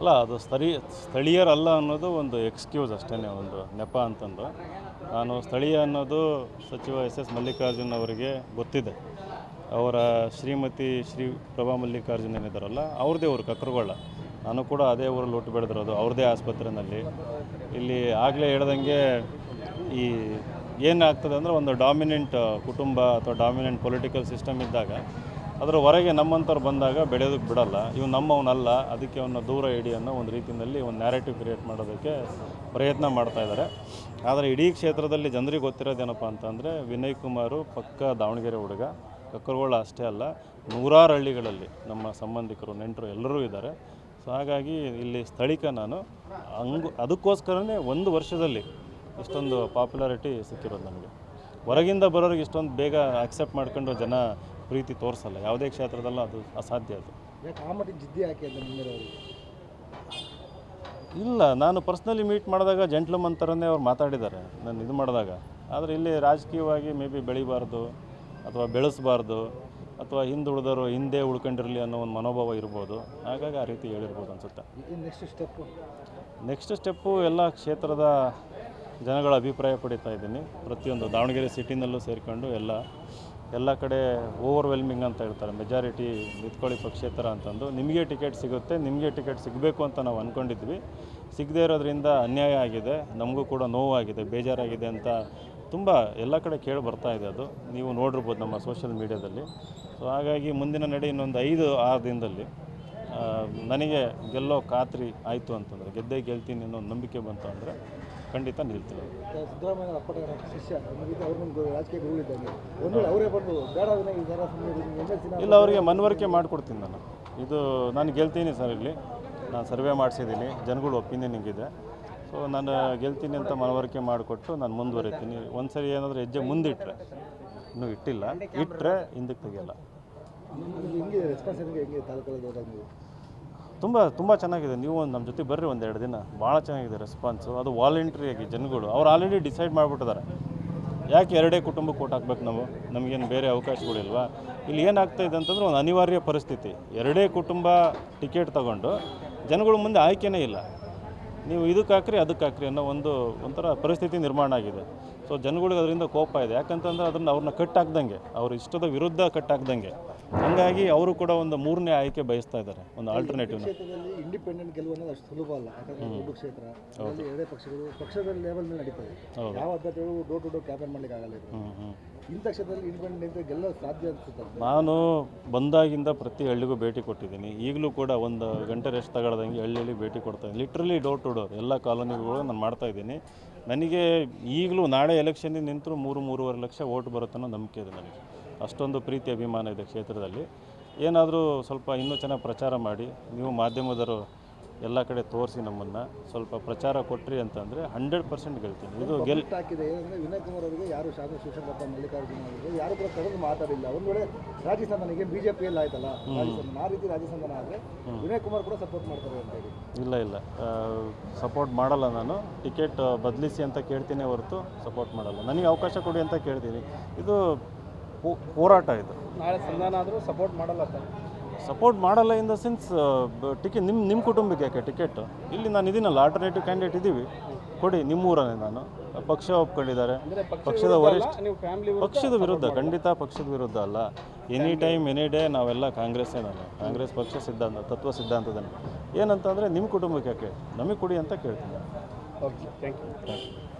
ಅಲ್ಲ, ಅದು ಸ್ಥಳೀಯ ಸ್ಥಳೀಯರಲ್ಲ ಅನ್ನೋದು ಒಂದು ಎಕ್ಸ್ಕ್ಯೂಸ್ ಅಷ್ಟೇ ಒಂದು ನೆಪ ಅಂತಂದು. ನಾನು ಸ್ಥಳೀಯ ಅನ್ನೋದು ಸಚಿವ ಎಸ್ ಎಸ್ ಮಲ್ಲಿಕಾರ್ಜುನ್ ಅವರಿಗೆ ಗೊತ್ತಿದೆ. ಅವರ ಶ್ರೀಮತಿ ಶ್ರೀ ಪ್ರಭಾ ಮಲ್ಲಿಕಾರ್ಜುನ್ ಏನಿದ್ದಾರಲ್ಲ, ಅವ್ರದ್ದೇ ಊರು ಕಕ್ರಗೊಳ್ಳ ನಾನು ಕೂಡ ಅದೇ ಊರಲ್ಲಿ ಹುಟ್ಟು ಬೆಳೆದಿರೋದು, ಅವ್ರದ್ದೇ ಆಸ್ಪತ್ರೆಯಲ್ಲಿ ಇಲ್ಲಿ ಆಗಲೇ ಹೇಳ್ದಂಗೆ ಈ ಏನಾಗ್ತದೆ ಅಂದರೆ ಒಂದು ಡಾಮಿನೆಂಟ್ ಕುಟುಂಬ ಅಥವಾ ಡಾಮಿನೆಂಟ್ ಪೊಲಿಟಿಕಲ್ ಸಿಸ್ಟಮ್ ಇದ್ದಾಗ ಅದರ ಹೊರಗೆ ನಮ್ಮಂಥವ್ರು ಬಂದಾಗ ಬೆಳೆಯೋದಕ್ಕೆ ಬಿಡಲ್ಲ. ಇವು ನಮ್ಮವನಲ್ಲ, ಅದಕ್ಕೆ ಅವನ್ನ ದೂರ ಇಡಿ ಅನ್ನೋ ಒಂದು ರೀತಿಯಲ್ಲಿ ಒಂದು ನ್ಯಾರೇಟಿವ್ ಕ್ರಿಯೇಟ್ ಮಾಡೋದಕ್ಕೆ ಪ್ರಯತ್ನ ಮಾಡ್ತಾ ಇದ್ದಾರೆ ಆದರೆ ಇಡೀ ಕ್ಷೇತ್ರದಲ್ಲಿ ಜನರಿಗೆ ಗೊತ್ತಿರೋದೇನಪ್ಪ ಅಂತಂದರೆ, ವಿನಯ್ ಕುಮಾರು ಪಕ್ಕ ದಾವಣಗೆರೆ ಹುಡುಗ ಕಕ್ಕರಗೊಳ್ಳ ಅಷ್ಟೇ ಅಲ್ಲ, ನೂರಾರು ಹಳ್ಳಿಗಳಲ್ಲಿ ನಮ್ಮ ಸಂಬಂಧಿಕರು, ನೆಂಟರು ಎಲ್ಲರೂ ಇದ್ದಾರೆ. ಸೊ ಹಾಗಾಗಿ ಇಲ್ಲಿ ಸ್ಥಳೀಕ ನಾನು, ಹಂಗು ಅದಕ್ಕೋಸ್ಕರನೇ ಒಂದು ವರ್ಷದಲ್ಲಿ ಇಷ್ಟೊಂದು ಪಾಪ್ಯುಲಾರಿಟಿ ಸಿಕ್ಕಿರೋದು ನನಗೆ ಹೊರಗಿಂದ ಬರೋರಿಗೆ ಇಷ್ಟೊಂದು ಬೇಗ ಅಕ್ಸೆಪ್ಟ್ ಮಾಡ್ಕೊಂಡು ಜನ ಪ್ರೀತಿ ತೋರಿಸಲ್ಲ. ಯಾವುದೇ ಕ್ಷೇತ್ರದಲ್ಲೂ ಅದು ಅಸಾಧ್ಯ ಅದು. ಯಾಕೆ ಆ ಮಟ್ಟಿಗೆ ಜಿದ್ದಿ ಅಂತ ಇಲ್ಲ ನಾನು ಪರ್ಸ್ನಲಿ ಮೀಟ್ ಮಾಡಿದಾಗ ಜೆಂಟ್ಲಮನ್ ಥರನೇ ಅವ್ರು ಮಾತಾಡಿದ್ದಾರೆ ನಾನು ಇದು ಮಾಡಿದಾಗ. ಆದರೆ ಇಲ್ಲಿ ರಾಜಕೀಯವಾಗಿ ಮೇ ಬಿ ಬೆಳಿಬಾರ್ದು ಅಥವಾ ಬೆಳೆಸಬಾರ್ದು ಅಥವಾ ಹಿಂದುಳಿದವರು ಹಿಂದೆ ಉಳ್ಕೊಂಡಿರಲಿ ಅನ್ನೋ ಒಂದು ಮನೋಭಾವ ಇರ್ಬೋದು. ಹಾಗಾಗಿ ಆ ರೀತಿ ಹೇಳಿರ್ಬೋದು ಅನಿಸುತ್ತೆ. ನೆಕ್ಸ್ಟ್ ಸ್ಟೆಪ್ಪು ನೆಕ್ಸ್ಟ್ ಸ್ಟೆಪ್ಪು ಎಲ್ಲ ಕ್ಷೇತ್ರದ ಜನಗಳ ಅಭಿಪ್ರಾಯ ಪಡಿತಾ ಇದ್ದೀನಿ. ಪ್ರತಿಯೊಂದು ದಾವಣಗೆರೆ ಸಿಟಿನಲ್ಲೂ ಸೇರಿಕೊಂಡು ಎಲ್ಲ ಎಲ್ಲ ಕಡೆ ಓವರ್ವೆಲ್ಮಿಂಗ್ ಅಂತ ಹೇಳ್ತಾರೆ. ಮೆಜಾರಿಟಿ ನಿಂತ್ಕೊಳ್ಳಿ ಪಕ್ಷೇತರ ಅಂತಂದು. ನಿಮಗೆ ಟಿಕೆಟ್ ಸಿಗುತ್ತೆ, ನಿಮಗೆ ಟಿಕೆಟ್ ಸಿಗಬೇಕು ಅಂತ ನಾವು ಅಂದ್ಕೊಂಡಿದ್ವಿ ಸಿಗದೇ ಇರೋದ್ರಿಂದ ಅನ್ಯಾಯ ಆಗಿದೆ, ನಮಗೂ ಕೂಡ ನೋವಾಗಿದೆ, ಬೇಜಾರಾಗಿದೆ ಅಂತ ತುಂಬ ಎಲ್ಲ ಕಡೆ ಕೇಳಿ ಬರ್ತಾ ಇದೆ ಅದು. ನೀವು ನೋಡಿರ್ಬೋದು ನಮ್ಮ ಸೋಷಿಯಲ್ ಮೀಡ್ಯಾದಲ್ಲಿ ಸೊ ಹಾಗಾಗಿ ಮುಂದಿನ ನಡೆ ಇನ್ನೊಂದು ಐದು, ಆರು ದಿನದಲ್ಲಿ ನನಗೆ ಗೆಲ್ಲೋ ಖಾತ್ರಿ ಆಯಿತು ಅಂತಂದರೆ ಗೆದ್ದೇ ಗೆಲ್ತೀನಿ ಅನ್ನೋ ಒಂದು ನಂಬಿಕೆ ಬಂತು ಅಂದರೆ ಖಂಡಿತ ನಿಲ್ತೀನಿ. ಸಿದ್ದರಾಮಯ್ಯ ಅಪ್ಪಟ ಶಿಷ್ಯ? ರಾಜಕೀಯ ಅವರೇ ಬಂದು ಬೇಡ ಇಲ್ಲ ಅವರಿಗೆ ಮನವರಿಕೆ ಮಾಡಿಕೊಡ್ತೀನಿ ನಾನು. ಇದು ನಾನು ಗೆಲ್ತೀನಿ ಸರ್ ಇಲ್ಲಿ. ನಾನು ಸರ್ವೆ ಮಾಡಿಸಿದ್ದೀನಿ ಜನಗಳು ಒಪಿನಿಯನ್ ಹಿಂಗಿದೆ. ಸೊ ನಾನು ಗೆಲ್ತೀನಿ ಅಂತ ಮನವರಿಕೆ ಮಾಡಿಕೊಟ್ಟು ನಾನು ಮುಂದುವರಿತೀನಿ. ಒಂದು ಸರಿ ಏನಾದರೂ ಹೆಜ್ಜೆ ಮುಂದಿಟ್ಟರೆ ಇನ್ನೂ ಇಟ್ಟಿಲ್ಲ. ಇಟ್ಟರೆ ಹಿಂದಕ್ಕೆ ತೆಗೆಯಲ್ಲ. ಹೆಂಗೆ ರೆಸ್ಪಾನ್ಸ್ ಹೆಂಗೆ ತಾಲೂಕಲ್ಲಿ ತುಂಬ ತುಂಬ ಚೆನ್ನಾಗಿದೆ. ನೀವು ಒಂದು ನಮ್ಮ ಜೊತೆ ಬರ್ರಿ ಒಂದು ಎರಡು ದಿನ. ಭಾಳ ಚೆನ್ನಾಗಿದೆ ರೆಸ್ಪಾನ್ಸು ಅದು ವಾಲಂಟ್ರಿಯಾಗಿ ಜನಗಳು. ಅವ್ರು ಆಲ್ರೆಡಿ ಡಿಸೈಡ್ ಮಾಡಿಬಿಟ್ಟಿದ್ದಾರೆ ಯಾಕೆ ಎರಡೇ ಕುಟುಂಬಕ್ಕೆ ಓಟ್ ಹಾಕ್ಬೇಕು ನಾವು? ನಮಗೇನು ಬೇರೆ ಅವಕಾಶಗಳಿಲ್ವಾ? ಇಲ್ಲಿ ಏನಾಗ್ತಾ ಇದೆ ಅಂತಂದ್ರೆ ಒಂದು ಅನಿವಾರ್ಯ ಪರಿಸ್ಥಿತಿ. ಎರಡೇ ಕುಟುಂಬ ಟಿಕೆಟ್ ತಗೊಂಡು ಜನಗಳ ಮುಂದೆ ಆಯ್ಕೆನೇ ಇಲ್ಲ. ನೀವು ಇದಕ್ಕೆ ಹಾಕ್ರಿ ಅದಕ್ಕೆ ಹಾಕ್ರಿ ಅನ್ನೋ ಒಂದು ಒಂಥರ ಪರಿಸ್ಥಿತಿ ನಿರ್ಮಾಣ ಆಗಿದೆ. ಸೊ ಜನಗಳಿಗೆ ಅದರಿಂದ ಕೋಪ ಇದೆ. ಯಾಕಂತಂದ್ರೆ ಅದನ್ನು ಅವ್ರನ್ನ ಕಟ್ ಹಾಕ್ದಂಗೆ ಅವ್ರ ಇಷ್ಟದ ವಿರುದ್ಧ ಕಟ್ ಹಾಕ್ದಂಗೆ ಹಂಗಾಗಿ ಅವರು ಕೂಡ ಒಂದು ಮೂರನೇ ಆಯ್ಕೆ ಬಯಸ್ತಾ ಇದ್ದಾರೆ ಒಂದು ಆಲ್ಟರ್ನೇಟಿವ್ ಕ್ಷೇತ್ರದಲ್ಲಿ ಇಂಡಿಪೆಂಡೆಂಟ್ ಗೆಲುವು ಅನ್ನೋದು ಅಷ್ಟು ಸುಲಭ ಅಲ್ಲ. ಯಾಕಂದ್ರೆ ಕ್ಷೇತ್ರ ಎರಡೇ ಪಕ್ಷಗಳು ಪಕ್ಷದ ಲೆವೆಲ್ ಮೇಲೆ ನಡೀತದೆ. ಯಾವ ಅಭ್ಯರ್ಥಿಗಳು ಡೋರ್ ಟು ಡೋರ್ ಕ್ಯಾಂಪೇನ್ ಮಾಡ್ಲಿಕ್ಕೆ ಆಗಲ್ಲ ಇದು ಹ್ಞೂ ಹ್ಞೂ ಇಂಥ ಕ್ಷೇತ್ರದಲ್ಲಿ ಇಂಡಿಪೆಂಡೆಂಟ್ ಗೆಲ್ಲೋದು ಸಾಧ್ಯ ಅನ್ಸುತ್ತೆ? ನಾನು ಬಂದಾಗಿಂದ ಪ್ರತಿ ಹಳ್ಳಿಗೂ ಭೇಟಿ ಕೊಟ್ಟಿದ್ದೀನಿ. ಈಗಲೂ ಕೂಡ ಒಂದು ಗಂಟೆ ರೆಸ್ಟ್ ತಗೊಳ್ದಂಗೆ ಹಳ್ಳಿ ಹಳ್ಳಿ ಭೇಟಿ ಕೊಡ್ತಾ ಇದ್ದೀನಿ. ಲಿಟ್ರಲಿ ಡೋರ್ ಟು ಎಲ್ಲ ಕಾಲೋನಿಗಳು ನಾನು ಮಾಡ್ತಾ ಇದ್ದೀನಿ. ನನಗೆ ಈಗಲೂ ನಾಳೆ ಎಲೆಕ್ಷನ್ನಿಗೆ ನಿಂತರೂ ಮೂರು, ಮೂರುವರೆ ಲಕ್ಷ ಓಟ್ ಬರುತ್ತೆ ಅನ್ನೋ ನಂಬಿಕೆ ಇದೆ ನನಗೆ. ಅಷ್ಟೊಂದು ಪ್ರೀತಿ ಅಭಿಮಾನ ಇದೆ ಕ್ಷೇತ್ರದಲ್ಲಿ. ಏನಾದರೂ ಸ್ವಲ್ಪ ಇನ್ನೂ ಚೆನ್ನಾಗಿ ಪ್ರಚಾರ ಮಾಡಿ, ನೀವು ಮಾಧ್ಯಮದವರು ಎಲ್ಲ ಕಡೆ ತೋರಿಸಿ ನಮ್ಮನ್ನು. ಸ್ವಲ್ಪ ಪ್ರಚಾರ ಕೊಟ್ರಿ ಅಂತಂದರೆ ಹಂಡ್ರೆಡ್ ಪರ್ಸೆಂಟ್ ಗೆಲ್ತೀನಿ. ಇದು ಗೆಲ್ ಆಗಿದೆ ಹಾಕಿದೆ ಏನಂದ್ರೆ ವಿನಯ್ ಕುಮಾರ್ ಅವರಿಗೆ ಯಾರು ಶಾಸಕ ಶಿವಶಂಕರಪ್ಪ ಮಲ್ಲಿಕಾರ್ಜುನ ಅವರಿಗೆ ಯಾರು ಕೂಡ ಕರೆದು ಮಾತಾಡಿಲ್ಲ. ಒಂದು ವೇಳೆ ರಾಜಸ್ಥಾನನಿಗೆ ಎಲ್ಲ ಆಯ್ತಲ್ಲ ರಾಜಸ್ಥಾನ ಆ ರೀತಿ ರಾಜಸ್ಥಾನ ಆದರೆ ವಿನಯ್ ಕುಮಾರ್ ಕೂಡ ಸಪೋರ್ಟ್ ಮಾಡ್ತಾರೆ ಅಂತ ಹೇಳಿ. ಇಲ್ಲ ಇಲ್ಲ. ಸಪೋರ್ಟ್ ಮಾಡಲ್ಲ ನಾನು. ಟಿಕೆಟ್ ಬದಲಿಸಿ ಅಂತ ಕೇಳ್ತೀನಿ ಹೊರತು ಸಪೋರ್ಟ್ ಮಾಡಲ್ಲ. ನನಗೆ ಅವಕಾಶ ಕೊಡಿ ಅಂತ ಕೇಳ್ತೀನಿ. ಇದು ಹೋರಾಟ ಇದು. ನಾಳೆ ಸಂಧಾನ ಆದರೂ ಸಪೋರ್ಟ್ ಮಾಡಲ್ಲ ಅಂತ. ಸಪೋರ್ಟ್ ಮಾಡಲ್ಲ ಇನ್ ದ ಸೆನ್ಸ್ ಟಿಕೆಟ್ ನಿಮ್ಮ ನಿಮ್ಮ ಕುಟುಂಬಕ್ಕೆ ಯಾಕೆ ಟಿಕೆಟ್ ಇಲ್ಲಿ ನಾನು ಇದೀನಲ್ಲ ಆಲ್ಟರ್ನೇಟಿವ್ ಕ್ಯಾಂಡಿಡೇಟ್ ಇದ್ದೀವಿ ಕೊಡಿ ನಿಮ್ಮೂರನೇ ನಾನು. ಪಕ್ಷ ಒಪ್ಕೊಂಡಿದ್ದಾರೆ. ಪಕ್ಷದ ವರಿಷ್ಠ ಪಕ್ಷದ ವಿರುದ್ಧ ಖಂಡಿತ ಪಕ್ಷದ ವಿರುದ್ಧ ಅಲ್ಲ. ಎನಿ ಟೈಮ್ ಎನಿ ಡೇ ನಾವೆಲ್ಲ ಕಾಂಗ್ರೆಸ್ಸೇ ನಾನು. ಕಾಂಗ್ರೆಸ್ ಪಕ್ಷ ಸಿದ್ಧಾಂತ ತತ್ವ ಸಿದ್ಧಾಂತದಲ್ಲಿ. ಏನಂತಂದರೆ ನಿಮ್ಮ ಕುಟುಂಬಕ್ಕೆ ಯಾಕೆ? ನಮಗೆ ಕೊಡಿ ಅಂತ ಕೇಳ್ತೀನಿ. Okay thank you